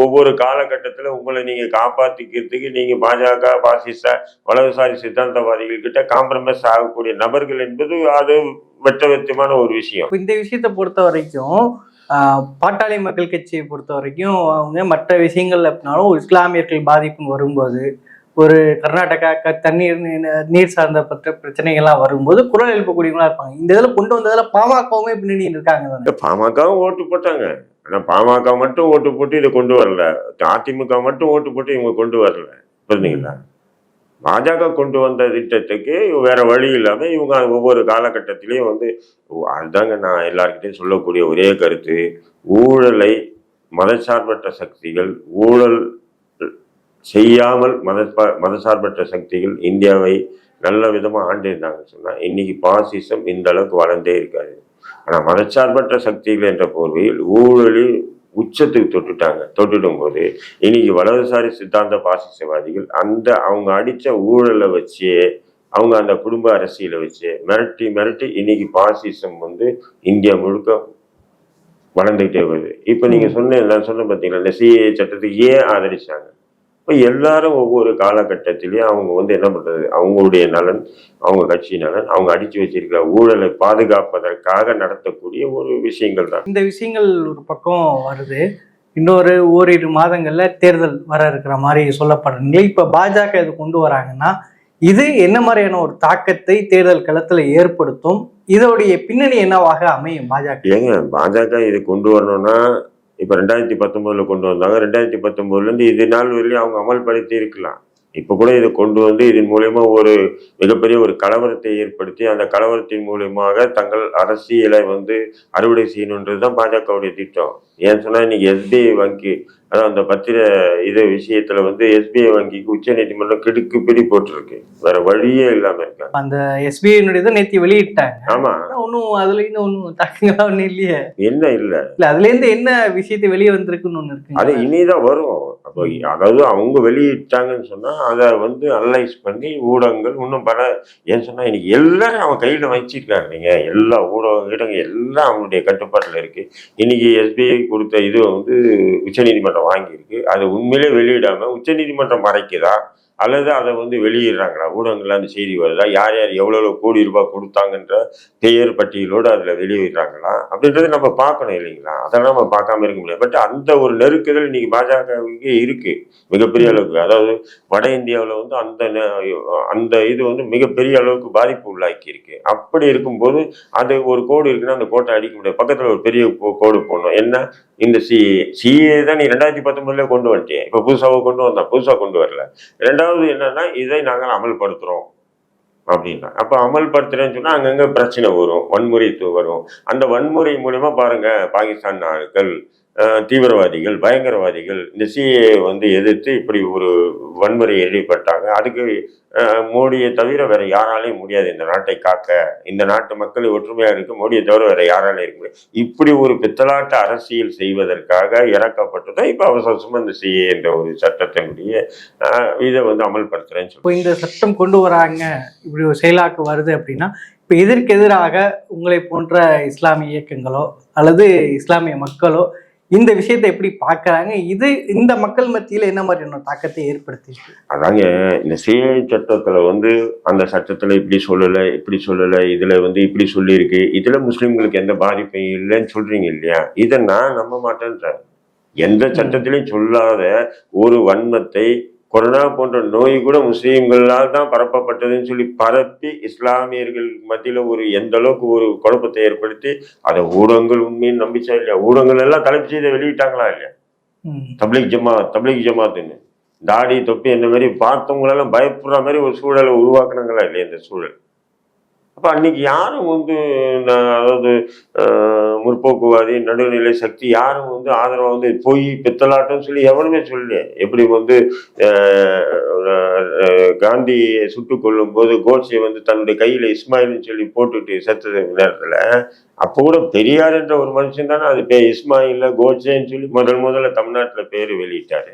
ஒவ்வொரு காலகட்டத்தில் உங்களை நீங்கள் காப்பாற்றிக்கிறதுக்கு நீங்கள் பாஜக பாசிச வலதுசாரி சித்தாந்தவாதிகள்கிட்ட காம்ப்ரமைஸ் ஆகக்கூடிய நபர்கள் என்பது அது வெட்ட ஒரு விஷயம். இந்த விஷயத்தை பொறுத்த வரைக்கும் பாட்டாளி மக்கள் கட்சியை பொறுத்த வரைக்கும் அவங்க மற்ற விஷயங்கள்ல அப்படின்னாலும் இஸ்லாமியர்கள் பாதிப்பு வரும்போது ஒரு கர்நாடகா க தண்ணீர் நீர் சார்ந்த பற்ற பிரச்சனைகள்லாம் வரும்போது குரல் எழுப்பக்கூடியவங்களா இருப்பாங்க. இந்த இதில் கொண்டு வந்ததுல பாமகவுமே பின்னணி இருக்காங்க பாமகவும் ஓட்டு போட்டாங்க. ஆனால் பாமக மட்டும் ஓட்டு போட்டு இதை கொண்டு வரல. அதிமுக மட்டும் ஓட்டு போட்டு இவங்க கொண்டு வரல. புரிஞ்சுங்களா? பாஜக கொண்டு வந்த திட்டத்துக்கு வேற வழி இல்லாம இவங்க ஒவ்வொரு காலகட்டத்திலையும் வந்து அதுதாங்க நான் எல்லாருக்கிட்டையும் சொல்லக்கூடிய ஒரே கருத்து. ஊழலை மதசார்பற்ற சக்திகள் ஊழல் செய்யாமல் மத மதசார்பற்ற சக்திகள் இந்தியாவை நல்ல விதமா ஆண்டிருந்தாங்கன்னு சொன்னா இன்னைக்கு பாசிசம் இந்த அளவுக்கு வளர்ந்தே இருக்காது ஆனா மதச்சார்பற்ற சக்திகள் என்ற போர்வையில் ஊழலில் உச்சத்துக்கு தொட்டுட்டாங்க. தொட்டுடும் போது இன்னைக்கு வலதுசாரி சித்தாந்த பாசிசவாதிகள் அந்த அவங்க அடிச்ச ஊழலை வச்சு அவங்க அந்த குடும்ப அரசியலை வச்சு மிரட்டி மிரட்டி இன்னைக்கு பாசிசம் வந்து இந்தியா முழுக்க வளர்ந்துகிட்டே வருது. இப்போ நீங்க சொன்ன நான் சொன்ன பார்த்தீங்களா இந்த சிஏ சட்டத்துக்கு ஏன் ஆதரிச்சாங்க? இப்போ எல்லாரும் ஒவ்வொரு காலகட்டத்திலையும் அவங்க வந்து என்ன பண்றது? அவங்களுடைய நலன் அவங்க கட்சி நலன் அவங்க அடிச்சு வச்சிருக்கிற ஊழலை பாதுகாப்பதற்காக நடத்தக்கூடிய ஒரு விஷயங்கள் தான். இந்த விஷயங்கள் ஒரு பக்கம் வருது. இன்னொரு ஓரிரு மாதங்கள்ல தேர்தல் வர இருக்கிற மாதிரி சொல்லப்படுறீங்க இப்ப பாஜக இது கொண்டு வராங்கன்னா இது என்ன மாதிரியான ஒரு தாக்கத்தை தேர்தல் களத்துல ஏற்படுத்தும்? இதோடைய பின்னணி என்னவாக அமையும் பாஜக? ஏங்க பாஜக இது கொண்டு வரணும்னா இப்போ ரெண்டாயிரத்தி பத்தொம்போதில் கொண்டு வந்தாங்க. ரெண்டாயிரத்தி பத்தொம்போதுலேருந்து இது நாள் வரையிலும் அவங்க அமல்படுத்தி இருக்கலாம். இப்போ கூட இதை கொண்டு வந்து இதன் மூலயமா ஒரு மிகப்பெரிய ஒரு கலவரத்தை ஏற்படுத்தி அந்த கலவரத்தின் மூலியமாக தங்கள் அரசியலை வந்து அறுவடை செய்யணுன்றது தான் பாஜகவுடைய திட்டம். ஏன்னு சொன்னா இன்னைக்கு எஸ்பிஐ வங்கி அதான் அந்த பத்திர இது விஷயத்துல வந்து எஸ்பிஐ வங்கிக்கு உச்ச நீதிமன்றம் கிடுக்கு பிடி போட்டிருக்கு. வேற வழியே இல்லாம இருக்காங்க. அந்த எஸ்பிஐனுடைய இதை நேத்தி வெளியிட்டாங்க. ஆமா. ஒன்றும் அதுல இருந்து ஒன்றும் தக்கங்களா ஒன்றும் இல்லையே. என்ன இல்ல. இல்ல அதுல இருந்து என்ன விஷயத்தை வெளியே வந்திருக்குன்னு ஒண்ணு அது இருக்கு இனிதான் வரும். அப்போ அதாவது அவங்க வெளியிட்டாங்கன்னு சொன்னா அதை வந்து அனலைஸ் பண்ணி ஊடகங்கள் இன்னும் பல ஏன்னு சொன்னா இன்னைக்கு எல்லாரும் அவன் கையில வச்சிருக்காரு நீங்க எல்லா ஊடக இடங்கள் எல்லாம் அவங்களுடைய கட்டுப்பாட்டுல இருக்கு. இன்னைக்கு எஸ்பிஐ கொடுத்த இது வந்து உச்சநீதிமன்றம் வாங்கியிருக்கு. அது உண்மையிலே வெளியிடாமல் உச்சநீதிமன்றம் மறைக்குதா? அல்லது அதை வந்து வெளியிடுறாங்களா ஊடகங்கள்ல அந்த செய்தி வருதா? யார் யார் எவ்வளோ கோடி ரூபாய் கொடுத்தாங்கன்ற பெயர் பட்டியலோடு அதில் வெளியிடுறாங்களா? அப்படின்றத நம்ம பார்க்கணும் இல்லைங்களா? அதெல்லாம் நம்ம பார்க்காம இருக்க முடியாது. பட் அந்த ஒரு நெருக்குதல் இன்னைக்கு பாஜகவுக்கு இருக்குது மிகப்பெரிய அளவுக்கு. அதாவது வட இந்தியாவில் வந்து அந்த அந்த இது வந்து மிகப்பெரிய அளவுக்கு பாதிப்பு உள்ளாக்கி இருக்கு அப்படி இருக்கும்போது அது ஒரு கோடு இருக்குன்னா அந்த கோட்டை அடிக்க முடியாது. பக்கத்தில் ஒரு பெரிய கோ- கோடு போடணும். என்ன? இந்த சி சிஏ தான். நீ ரெண்டாயிரத்தி பத்தொன்பதுல கொண்டு வந்துட்டேன் இப்போ புதுசாக கொண்டு வந்தான். புதுசாக கொண்டு வரல. ரெண்டாவது என்னன்னா இதை நாங்கள் அமல்படுத்துறோம் அப்படின்னா. அப்ப அமல்படுத்துறேன்னு சொன்னா அங்கங்கே பிரச்சனை வரும் வன்முறை வரும். அந்த வன்முறை மூலயமா பாருங்க பாகிஸ்தான் நாடுகள் தீவிரவாதிகள் பயங்கரவாதிகள் இந்த சிஏ வந்து எதிர்த்து இப்படி ஒரு வன்முறை ஈடுபட்டாங்க அதுக்கு மோடியை தவிர வேற யாராலையும் முடியாது இந்த நாட்டை காக்க. இந்த நாட்டு மக்கள் ஒற்றுமையா இருக்க மோடியை தவிர வேற யாராலையும் இருக்க முடியாது. இப்படி ஒரு பித்தலாட்ட அரசியல் செய்வதற்காக இறக்கப்பட்டதான் இப்ப அவசர அவசரமா இந்த சிஏ என்ற ஒரு சட்டத்தினுடைய இதை வந்து அமல்படுத்துறேன்னு சொல்லி இப்போ இந்த சட்டம் கொண்டு வராங்க இப்படி ஒரு செயலாக்க வருது அப்படின்னா இப்போ இதற்கு எதிராக உங்களை போன்ற இஸ்லாமிய இயக்கங்களோ அல்லது இஸ்லாமிய மக்களோ இந்த விஷயத்தை எப்படி பார்க்குறாங்க? இது இந்த மக்கள் மத்தியில் என்ன மாதிரியான தாக்கத்தை ஏற்படுத்திருக்கு அதாங்க இந்த சிஐ சட்டத்தில் வந்து அந்த சட்டத்தில் இப்படி சொல்லலை இப்படி சொல்லலை இதில் வந்து இப்படி சொல்லியிருக்கு இதில் முஸ்லீம்களுக்கு எந்த பாதிப்பும் இல்லைன்னு சொல்கிறீங்க இல்லையா? இதை நான் நம்ப மாட்டேன்றேன். எந்த சட்டத்திலையும் சொல்லாத ஒரு வன்மத்தை கொரோனா போன்ற நோய் கூட முஸ்லீம்களால் தான் பரப்பப்பட்டதுன்னு சொல்லி பரப்பி இஸ்லாமியர்கள் மத்தியில ஒரு எந்த அளவுக்கு ஒரு குழப்பத்தை ஏற்படுத்தி அதை ஊடகங்கள் உண்மைன்னு நம்பிச்சா இல்லையா? ஊடகங்கள் எல்லாம் தலைப்பு செய்த வெளியிட்டாங்களா இல்லையா? ம். தப்லீக் ஜமாத் தப்லீக் ஜமாத்துன்னு. தாடி தொப்பி இந்த மாதிரி பார்த்தவங்களெல்லாம் பயப்படுற மாதிரி ஒரு சூழலை உருவாக்குனாங்களா இல்லையா இந்த சூழல்? அப்போ அன்னைக்கு யாரும் வந்து அதாவது முற்போக்குவாதி நடுநிலை சக்தி யாரும் வந்து ஆதரவாக வந்து பொய் பித்தலாட்டம் சொல்லி எவனுமே சொல்லல எப்படி வந்து காந்தியை சுட்டுக் போது கோட்ஸே வந்து தன்னுடைய கையில் இஸ்மாயில்னு சொல்லி போட்டுட்டு செத்த நேரத்தில் அப்போ கூட பெரியார் என்ற ஒரு மனுஷன் தானே அது பே இஸ்மாயில் கோட்ஸேன்னு சொல்லி முதல் முதல்ல தமிழ்நாட்டில் பேர் வெளியிட்டார்.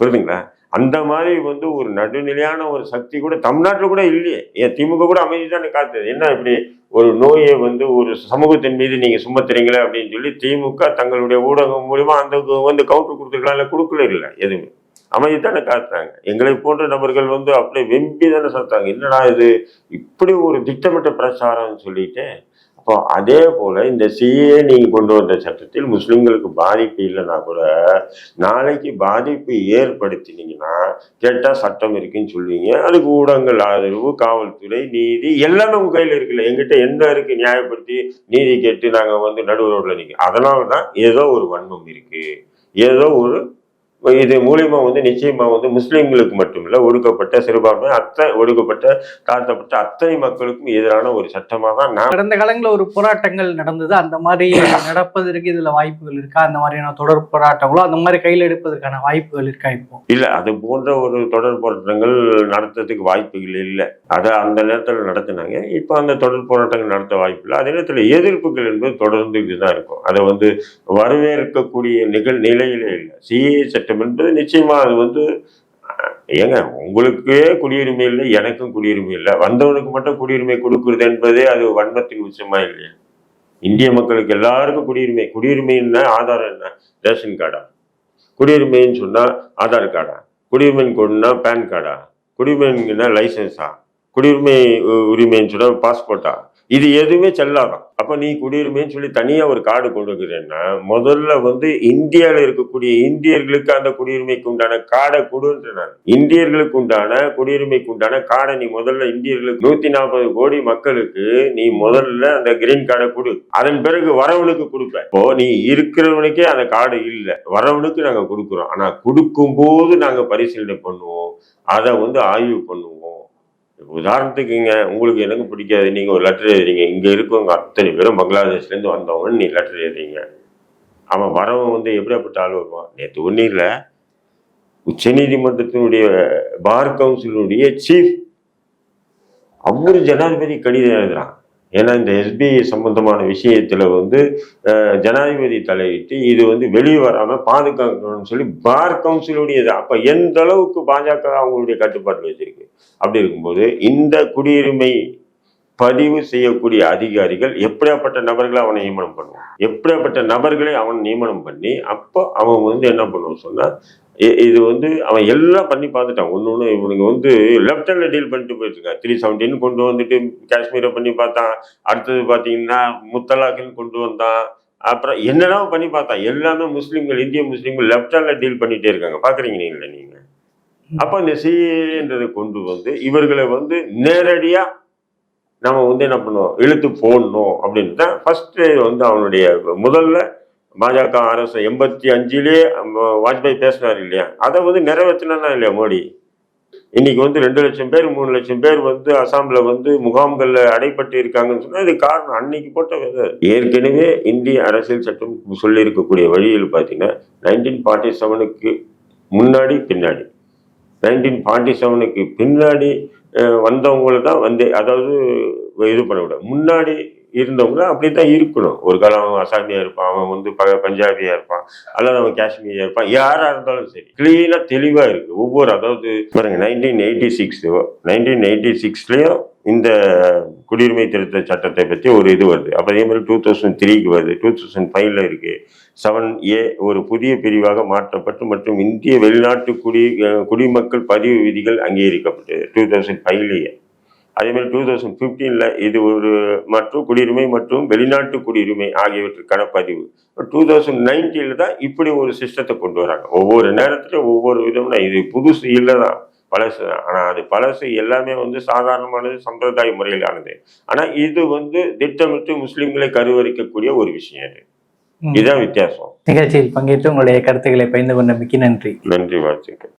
புரியுதுங்களா? அந்த மாதிரி வந்து ஒரு நடுநிலையான ஒரு சக்தி கூட தமிழ்நாட்டில் கூட இல்லையே. ஏன் திமுக கூட அமைதி தானே காத்துது. என்ன இப்படி ஒரு நோயை வந்து ஒரு சமூகத்தின் மீது நீங்கள் சுமத்துறீங்களே அப்படின்னு சொல்லி திமுக தங்களுடைய ஊடகம் மூலிமா அந்த வந்து கவுண்டர் கொடுத்துருக்கலாம் இல்லை கொடுக்கல இல்லை எதுவுமே. அமைதி தானே காத்துறாங்க. எங்களை போன்ற நபர்கள் வந்து அப்படியே வெம்பி தானே சாத்தாங்க என்னடா இது? இப்படி ஒரு திட்டமிட்ட பிரச்சாரம்னு சொல்லிட்டு அப்போ அதே போல இந்த சிஏ நீங்க கொண்டு வந்த சட்டத்தில் முஸ்லிம்களுக்கு பாதிப்பு இல்லைன்னா கூட நாளைக்கு பாதிப்பு ஏற்படுத்தினீங்கன்னா கேட்டா சட்டம் இருக்குன்னு சொல்லுவீங்க. அதுக்கு ஊடகங்கள் ஆதரவு காவல்துறை நீதி எல்லாமே உங்க கையில இருக்குல்ல. எங்கிட்ட என்ன இருக்கு நியாயப்படுத்தி நீதி கேட்டு நாங்க வந்து நடுவரோட ரோட்ல நிற்க அதனால தான் ஏதோ ஒரு வன்மம் இருக்கு. ஏதோ ஒரு இது மூலியமா வந்து நிச்சயமா வந்து முஸ்லிம்களுக்கு மட்டுமில்ல ஒடுக்கப்பட்ட சிறுபான்மை அத்தனை ஒடுக்கப்பட்ட தாழ்த்தப்பட்ட அத்தனை மக்களுக்கும் எதிரான ஒரு சட்டமா தான் நான் கடந்த காலங்களில் ஒரு போராட்டங்கள் நடந்தது. அந்த மாதிரி நடப்பதற்கு இதுல வாய்ப்புகள் இருக்கா? அந்த மாதிரியான தொடர் போராட்டங்களோ அந்த மாதிரி கையில் எடுப்பதற்கான வாய்ப்புகள் இருக்கா இப்போ? இல்ல அது போன்ற ஒரு தொடர் போராட்டங்கள் நடத்துறதுக்கு வாய்ப்புகள் இல்லை. அதை அந்த நேரத்தில் நடத்தினாங்க. இப்போ அந்த தொடர் போராட்டங்கள் நடத்த வாய்ப்பு இல்லை. அதே நேரத்தில் எதிர்ப்புகள் என்பது தொடர்ந்து இதுதான் இருக்கும். அதை வந்து வரவேற்கக்கூடிய நிகழ் நிலையிலே இல்லை. சிஏ சட்டம் என்பது நிச்சயமா அது வந்து ஏங்க உங்களுக்கே குடியுரிமை இல்லை எனக்கும் குடியுரிமை இல்லை. வந்தவனுக்கு மட்டும் குடியுரிமை கொடுக்குறது என்பதே அது வன்மத்தின் உச்சமா இல்லையா? இந்திய மக்களுக்கு எல்லாருக்கும் குடியுரிமை. குடியுரிமைன்னா ஆதாரம் என்ன? ரேஷன் கார்டா? குடியுரிமைன்னு சொன்னா ஆதார் கார்டா? குடியுரிமைன்னு கொண்டுனா பேன் கார்டா? குடியுரிமைன்னா லைசன்ஸா? குடியுரிமை உரிமைன்னு சொன்னால் பாஸ்போர்ட்டா? இது எதுவுமே செல்லாதான் அப்ப நீ குடியுரிமைன்னு சொல்லி தனியா ஒரு கார்டு கொடுக்குறேன்னா முதல்ல வந்து இந்தியாவில் இருக்கக்கூடிய இந்தியர்களுக்கு அந்த குடியுரிமைக்கு உண்டான கார்டை கொடுன்ற நான். இந்தியர்களுக்கு உண்டான குடியுரிமைக்கு உண்டான கார்டை நீ முதல்ல இந்தியர்களுக்கு நூத்தி நாற்பது கோடி மக்களுக்கு நீ முதல்ல அந்த கிரீன் கார்டை கொடு. அதன் பிறகு வரவனுக்கு கொடுப்ப. இப்போ நீ இருக்கிறவனுக்கே அந்த கார்டு இல்லை. வரவனுக்கு நாங்க கொடுக்குறோம். ஆனா கொடுக்கும் போது நாங்க பரிசீலனை பண்ணுவோம். அதை வந்து ஆய்வு பண்ணுவோம். உதாரணத்துக்குங்க உங்களுக்கு எனக்கு பிடிக்காது. நீங்க ஒரு லெட்டர் எழுதுறீங்க. இங்க இருக்கவங்க அத்தனை பேரும் பங்களாதேஷ்ல இருந்து வந்தவங்கன்னு நீ லெட்டர் எழுதுறீங்க. அவன் வரவன் வந்து எப்படியாப்பட்ட ஆள் வருவான்? நேற்று ஒன்றும் இல்லை உச்சநீதிமன்றத்தினுடைய பார் கவுன்சிலுடைய சீஃப் அவரு ஜனாதிபதி கடிதம் எழுதுறான். ஏன்னா இந்த எஸ்பிஐ சம்பந்தமான விஷயத்தில் வந்து ஜனாதிபதி தலையிட்டு இது வந்து வெளியே வராமல் பாதுகாக்கணும்னு சொல்லி பார் கவுன்சிலுடையது. அப்போ எந்த அளவுக்கு பாஜக அவங்களுடைய கட்டுப்பாட்டில் வச்சிருக்கு? அப்படி இருக்கும்போது இந்த குடியுரிமை பதிவு செய்யக்கூடிய அதிகாரிகள் எப்படியாப்பட்ட நபர்களை அவனை நியமனம் பண்ணுவான்? எப்படியாப்பட்ட நபர்களை அவன் நியமனம் பண்ணி அப்போ அவன் வந்து என்ன பண்ணுவான் சொன்னால் இது வந்து அவன் எல்லாம் பண்ணி பார்த்துட்டான். ஒன்று ஒன்று இவனுங்க வந்து லெஃப்ட் ஹேண்டில் டீல் பண்ணிட்டு போயிட்டுருக்கான். த்ரீ செவன்டீன் கொண்டு வந்துட்டு காஷ்மீரை பண்ணி பார்த்தான். அடுத்தது பார்த்தீங்கன்னா முத்தலாக்குன்னு கொண்டு வந்தான். அப்புறம் என்னெல்லாம் பண்ணி பார்த்தான். எல்லாமே முஸ்லீம்கள் இந்திய முஸ்லீம்கள் லெஃப்ட் ஹேண்டில் டீல் பண்ணிகிட்டே இருக்காங்க. பார்க்குறீங்க நீங்களே நீங்க? அப்போ இந்த சிஏன்றதை கொண்டு வந்து இவர்களை வந்து நேரடியாக நம்ம வந்து என்ன பண்ணுவோம்? இழுத்து போடணும் அப்படின்னு தான் ஃபஸ்ட்டு வந்து அவனுடைய முதல்ல பாஜக அரசு எண்பத்தி அஞ்சிலே வாஜ்பாய் பேசினார் இல்லையா? அதை வந்து நிறைவேற்றினா இல்லையா மோடி? இன்னைக்கு வந்து ரெண்டு லட்சம் பேர் மூணு லட்சம் பேர் வந்து அசாமில் வந்து முகாம்களில் அடைப்பட்டு இருக்காங்கன்னு சொன்னால் இது காரணம். அன்னைக்கு போட்ட விதை. ஏற்கனவே இந்திய அரசியல் சட்டம் சொல்லியிருக்கக்கூடிய வழியில் பார்த்தீங்கன்னா நைன்டீன் ஃபார்ட்டி செவனுக்கு முன்னாடி பின்னாடி. நைன்டீன் ஃபார்ட்டி செவனுக்கு பின்னாடி வந்தவங்களை வந்தவங்கள தான் வந்து அதாவது இது பண்ண விட முன்னாடி இருந்தவங்க அப்படி தான் இருக்கணும். ஒரு காலம் அவன் அசாமியா இருப்பான் அவன் வந்து ப பஞ்சாபியா இருப்பான் அல்லது அவன் காஷ்மீரியா இருப்பான். யாரா இருந்தாலும் சரி கிளீனா தெளிவா இருக்கு. ஒவ்வொரு அதாவது பாருங்க nineteen eighty six nineteen eighty சிக்ஸ்லயும் இந்த குடியுரிமை திருத்த சட்டத்தை பற்றி ஒரு இது வருது. அப்போ அதே மாதிரி டூ தௌசண்ட் த்ரீக்கு வருது. டூ தௌசண்ட் ஃபைவ்ல இருக்கு. செவன் ஏ ஒரு புதிய பிரிவாக மாற்றப்பட்டு மற்றும் இந்திய வெளிநாட்டு குடி குடிமக்கள் பதிவு விதிகள் அங்கீகரிக்கப்பட்டது. டூ தௌசண்ட் ஃபைவ்லேயே அதே மாதிரி டூ தௌசண்ட் ஃபிஃப்டீனில் இது ஒரு மற்றும் குடியுரிமை மற்றும் வெளிநாட்டு குடியுரிமை ஆகியவற்றுக்கான பதிவு. டூ தௌசண்ட் நைன்டீனில் தான் இப்படி ஒரு சிஸ்டத்தை கொண்டு வராங்க. ஒவ்வொரு நேரத்திலும் ஒவ்வொரு விதம்னா இது புதுசு இல்லை தான் பழசு தான். ஆனால் அது பழசு எல்லாமே வந்து சாதாரணமானது சம்பிரதாய முறையிலானது. ஆனால் இது வந்து திட்டமிட்டு முஸ்லிம்களை கருவரிக்கக்கூடிய ஒரு விஷயம் இது. ம். இதுதான் வித்தியாசம். நிகழ்ச்சியில் பங்கேற்று உங்களுடைய கருத்துக்களை பகிர்ந்து கொண்ட மிக்க நன்றி. நன்றி வாழ்த்துக்கள்.